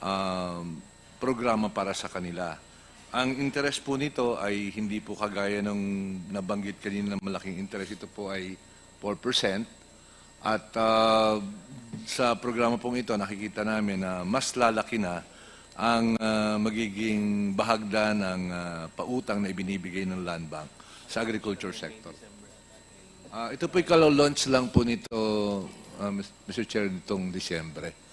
um, programa para sa kanila. Ang interest po nito ay hindi po kagaya ng nabanggit kanina ng malaking interest. Ito po ay 4%. At ah, sa programa pong ito, nakikita namin na mas lalaki na ang ah, magiging bahagda ng ah, pautang na ibinibigay ng Land Bank sa agriculture sector. Ah, ito po launch lang po nito, ah, Mr. Chair, nitong Disyembre.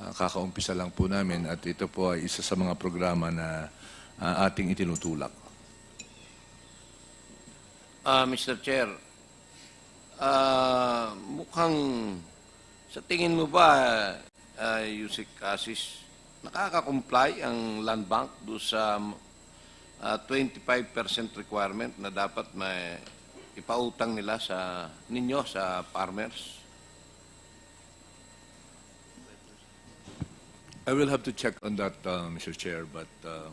Ah, kakaumpisa lang po namin at ito po ay isa sa mga programa na ah, ating itinutulak. Ah, Mr. Chair, ah, mukhang sa tingin mo ba, uh, Yusik Asis, nakaka-comply ang land bank do sa ah, 25% requirement na dapat may ipautang nila sa ninyo sa farmers? I will have to check on that, uh, Mr. Chair, but um,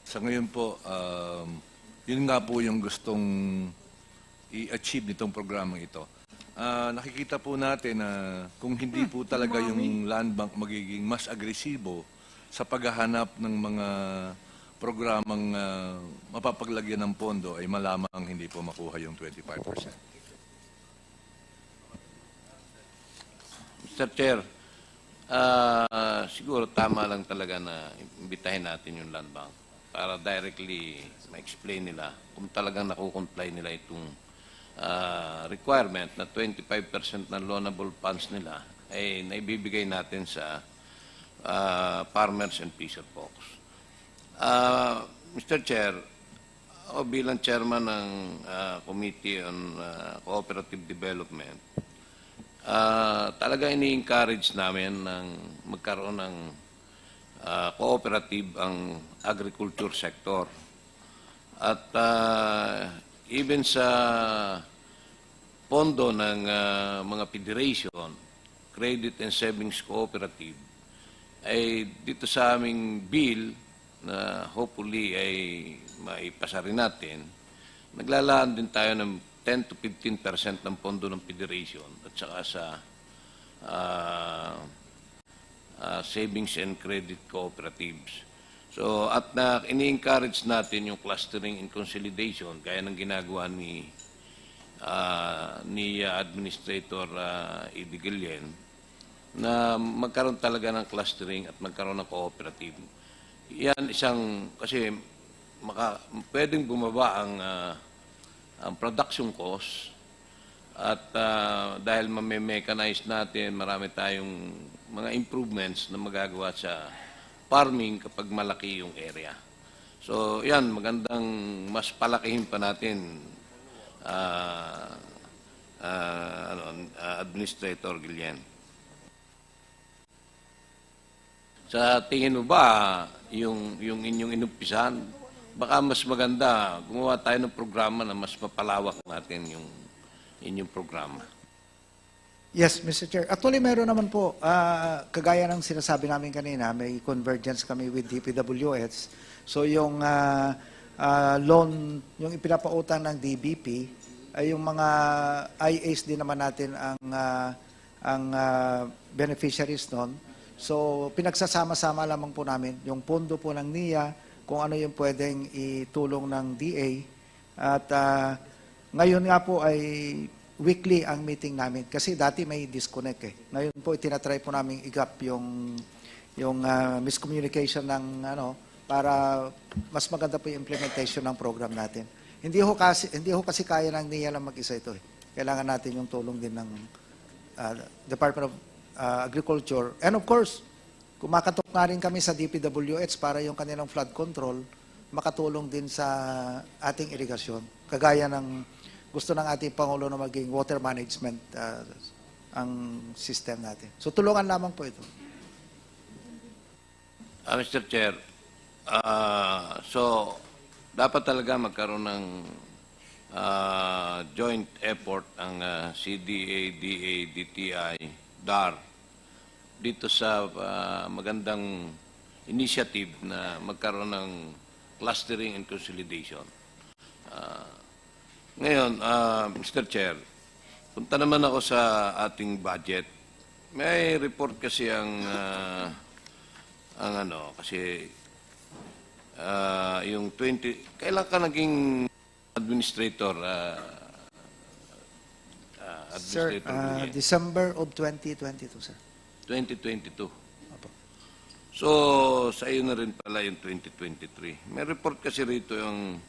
sa ngayon po, um, yun nga po yung gustong i-achieve nitong programang ito. Ah, nakikita po natin na kung hindi po talaga yung land bank magiging mas agresibo sa paghahanap ng mga programang ah, mapapaglagyan ng pondo ay malamang hindi po makuha yung 25%. Mr. Chair, ah, siguro tama lang talaga na imbitahin natin yung land bank para directly ma-explain nila kung talagang nakukomply nila itong ah, requirement na 25% ng loanable funds nila ay naibibigay natin sa ah, farmers and fisher folks. Ah, Mr. Chair, ako bilang chairman ng ah, Committee on ah, Cooperative Development, Ah, talaga ini-encourage namin ng magkaroon ng ah, cooperative ang agriculture sector. At ah, even sa pondo ng ah, mga federation, credit and savings cooperative, ay dito sa aming bill na hopefully ay maipasa rin natin, naglalaan din tayo ng 10 to 15% ng pondo ng federation at saka sa ah, ah, savings and credit cooperatives. So, at na ini-encourage natin yung clustering and consolidation gaya ng ginagawa ni ah, ni ah, Administrator uh, Eddie Guillen na magkaroon talaga ng clustering at magkaroon ng cooperative. Yan isang, kasi maka, pwedeng bumaba ang ah, ang production cost at ah, dahil mame-mechanize natin, marami tayong mga improvements na magagawa sa farming kapag malaki yung area. So, yan, magandang mas palakihin pa natin ah, ah, ano, ah, Administrator Guillen. Sa tingin mo ba, yung, yung inyong inumpisahan, baka mas maganda, gumawa tayo ng programa na mas mapalawak natin yung inyong programa. Yes, Mr. Chair. Actually, meron naman po, ah, kagaya ng sinasabi namin kanina, may convergence kami with DPWH. So yung ah, ah, loan, yung ipinapautang ng DBP, ay yung mga IAs din naman natin ang, ah, ang ah, beneficiaries nun. So pinagsasama-sama lamang po namin yung pondo po ng NIA, kung ano yung pwedeng itulong ng DA. At ah, ngayon nga po ay weekly ang meeting namin kasi dati may disconnect eh. Ngayon po itinatry po namin igap yung yung ah, miscommunication ng ano para mas maganda po yung implementation ng program natin. Hindi ho kasi hindi ho kasi kaya ng NIA lang mag-isa ito eh. Kailangan natin yung tulong din ng ah, Department of ah, Agriculture and of course kumakatok na rin kami sa DPWH para yung kanilang flood control makatulong din sa ating irigasyon. Kagaya ng gusto ng ating Pangulo na maging water management ah, ang system natin. So tulungan lamang po ito. Ah, Mr. Chair, ah, so dapat talaga magkaroon ng ah, joint effort ang ah, CDA, DA, DTI, DAR dito sa ah, magandang initiative na magkaroon ng clustering and consolidation. Ah, ngayon, ah, Mr. Chair, punta naman ako sa ating budget. May report kasi ang ah, ang ano, kasi ah, yung 20, kailan ka naging administrator? ah, Sir, administrator ah, Guillen? December of 2022, sir. 2022. Opo. So, sa iyo na rin pala yung 2023. May report kasi rito yung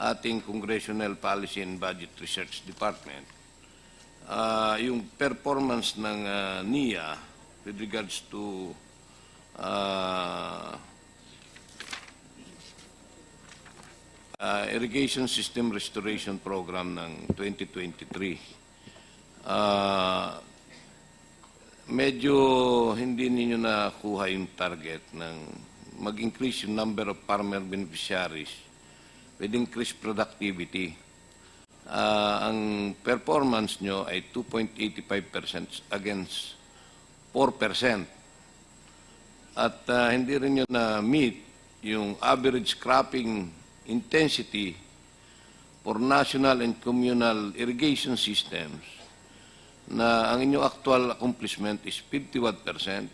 ating Congressional Policy and Budget Research Department. Ah, yung performance ng ah, NIA with regards to ah, ah, Irrigation System Restoration Program ng 2023. Ah, medyo hindi ninyo nakuha yung target ng mag-increase yung number of farmer beneficiaries with increased productivity. Ah, ang performance nyo ay 2.85% against 4%. At ah, hindi rin nyo na-meet yung average cropping intensity for national and communal irrigation systems na ang inyong actual accomplishment is 51%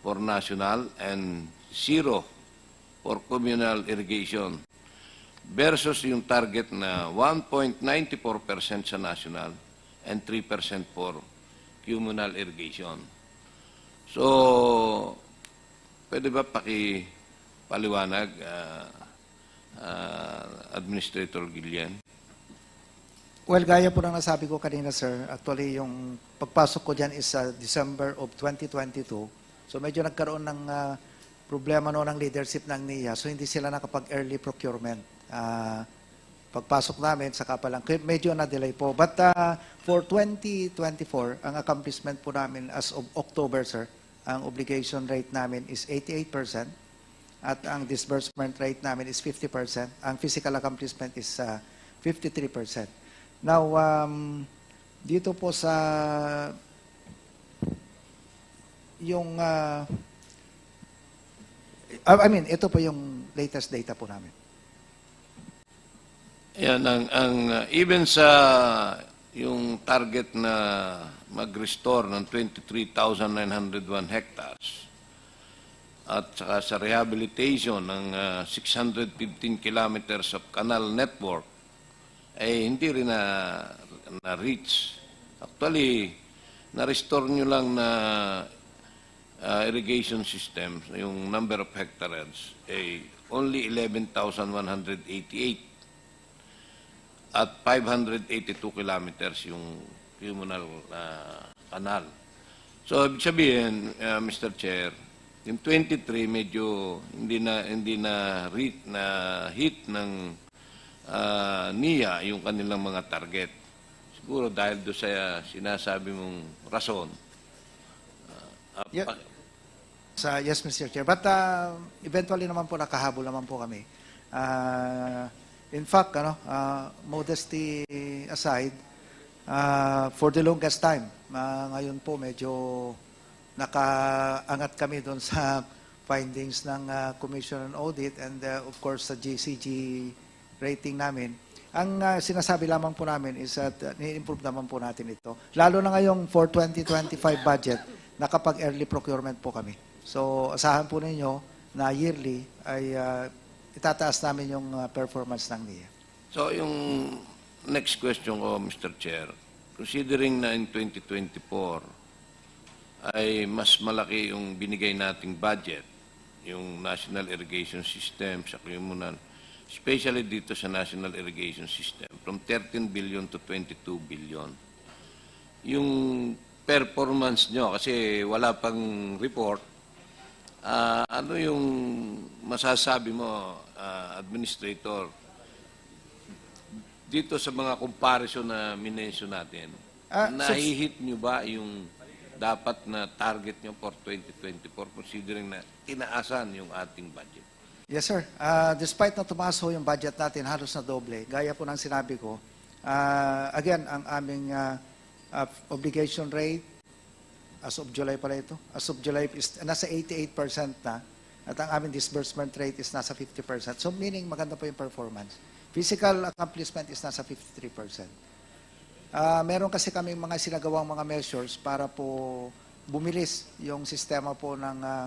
for national and zero for communal irrigation versus yung target na 1.94% sa national and 3% for communal irrigation. So, pwede ba paki-paliwanag, ah, ah, Administrator Gillian? Well, gaya po ng nasabi ko kanina, sir, actually yung pagpasok ko dyan is sa December of 2022. So medyo nagkaroon ng ah, problema no ng leadership ng NIA. So hindi sila nakapag-early procurement. Ah, pagpasok namin, saka pa lang, medyo na-delay po. But ah, for 2024, ang accomplishment po namin as of October, sir, ang obligation rate namin is 88% at ang disbursement rate namin is 50%. Ang physical accomplishment is ah, 53%. Now, um, dito po sa yung ah, I mean, ito po yung latest data po namin. Yan, ang, ang uh, even sa yung target na mag-restore ng 23,901 hectares at saka sa rehabilitation ng uh, 615 kilometers of canal network ay hindi rin na, na-reach. Actually, na-restore nyo lang na uh, irrigation systems, yung number of hectares, ay only 11,188 at 582 kilometers yung communal uh, canal. So, ibig sabihin, uh, Mr. Chair, yung 23 medyo hindi na hindi na hit na hit ng uh, NIA yung kanilang mga target. Siguro dahil do sa sinasabi mong rason. Uh, uh, Yeah. Sa yes, Mr. Chair. But uh, eventually naman po nakahabol naman po kami. Uh, in fact, ano, uh, modesty aside, uh, for the longest time, uh, ngayon po medyo nakaangat kami doon sa findings ng uh, Commission on Audit and uh, of course sa GCG rating namin. Ang uh, sinasabi lamang po namin is that uh, ni-improve naman po natin ito. Lalo na ngayong for 2025 budget, nakapag-early procurement po kami. So, asahan po ninyo na yearly ay uh, itataas namin yung uh, performance ng NIA. So, yung next question ko, Mr. Chair, considering na in 2024 ay mas malaki yung binigay nating budget, yung National Irrigation System sa Krimunan, especially dito sa National Irrigation System, from 13 billion to 22 billion. Yung performance nyo, kasi wala pang report, ah, ano yung masasabi mo, ah, Administrator, dito sa mga comparison na minention natin, Ah, so- nahihit nyo ba yung dapat na target nyo for 2024 considering na tinaasan yung ating budget? Yes, sir. Uh, despite na tumaas ho yung budget natin, halos na doble, gaya po ng sinabi ko, uh, again, ang aming uh, uh, obligation rate, as of July pala ito, as of July is nasa 88% na, at ang aming disbursement rate is nasa 50%. So meaning maganda po yung performance. Physical accomplishment is nasa 53%. Ah, meron kasi kaming mga sinagawang mga measures para po bumilis yung sistema po ng ah,